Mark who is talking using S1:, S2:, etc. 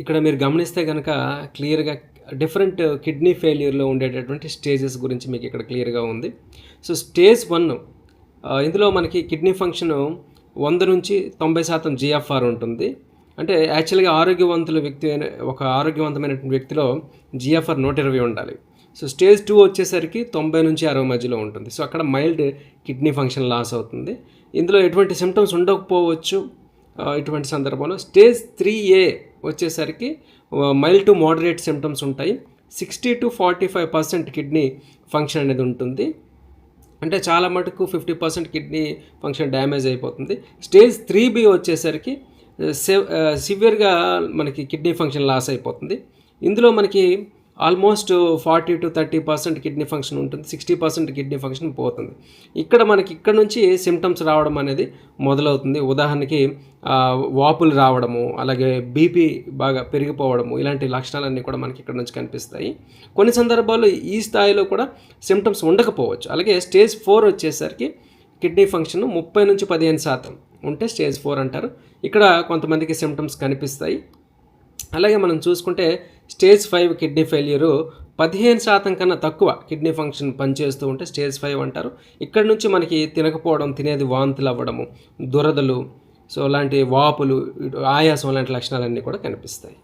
S1: ఇక్కడ మీరు గమనిస్తే కనుక క్లియర్గా డిఫరెంట్ కిడ్నీ ఫెయిల్యూర్లో ఉండేటటువంటి స్టేజెస్ గురించి మీకు ఇక్కడ క్లియర్గా ఉంది. సో స్టేజ్ వన్ ఇందులో మనకి కిడ్నీ ఫంక్షన్ వంద నుంచి తొంభై శాతం జిఎఫ్ఆర్ ఉంటుంది. అంటే యాక్చువల్గా ఆరోగ్యవంతుల వ్యక్తి ఒక ఆరోగ్యవంతమైనటువంటి వ్యక్తిలో జిఎఫ్ఆర్ నూట ఇరవై ఉండాలి. సో స్టేజ్ టూ వచ్చేసరికి తొంభై నుంచి అరవై మధ్యలో ఉంటుంది. సో అక్కడ మైల్డ్ కిడ్నీ ఫంక్షన్ లాస్ అవుతుంది. ఇందులో ఎటువంటి సిమ్టమ్స్ ఉండకపోవచ్చు ఇటువంటి సందర్భంలో. స్టేజ్ త్రీ ఏ వచ్చేసరికి మైల్డ్ టు మోడరేట్ సిమ్టమ్స్ ఉంటాయి. Sixty to forty five percent kidney function అనేది ఉంటుంది. అంటే చాలా మటుకు fifty percent kidney function damage అయిపోతుంది. స్టేజ్ త్రీ బి వచ్చేసరికి సివియర్గా మనకి కిడ్నీ ఫంక్షన్ లాస్ అయిపోతుంది. ఇందులో మనకి almost forty to thirty percent kidney function ఉంటుంది సిక్స్టీ పర్సెంట్ కిడ్నీ ఫంక్షన్ పోతుంది. ఇక్కడ మనకి ఇక్కడ నుంచి సిమ్టమ్స్ రావడం అనేది మొదలవుతుంది. ఉదాహరణకి వాపులు రావడము అలాగే బీపీ బాగా పెరిగిపోవడము ఇలాంటి లక్షణాలన్నీ కూడా మనకి ఇక్కడ నుంచి కనిపిస్తాయి. కొన్ని సందర్భాల్లో ఈ స్థాయిలో కూడా సిమ్టమ్స్ ఉండకపోవచ్చు. అలాగే స్టేజ్ ఫోర్ వచ్చేసరికి కిడ్నీ ఫంక్షన్ ముప్పై నుంచి పదిహేను శాతం ఉంటే స్టేజ్ ఫోర్ అంటారు. ఇక్కడ కొంతమందికి సిమ్టమ్స్ కనిపిస్తాయి. అలాగే మనం చూసుకుంటే స్టేజ్ ఫైవ్ కిడ్నీ ఫెయిల్యూరు పదిహేను శాతం కన్నా తక్కువ కిడ్నీ ఫంక్షన్ పనిచేస్తూ ఉంటే స్టేజ్ ఫైవ్ అంటారు. ఇక్కడ నుంచి మనకి తినకపోవడం తినేది వాంతులు అవ్వడము దురదలు సో అలాంటి వాపులు ఆయాసం లాంటి లక్షణాలన్నీ కూడా కనిపిస్తాయి.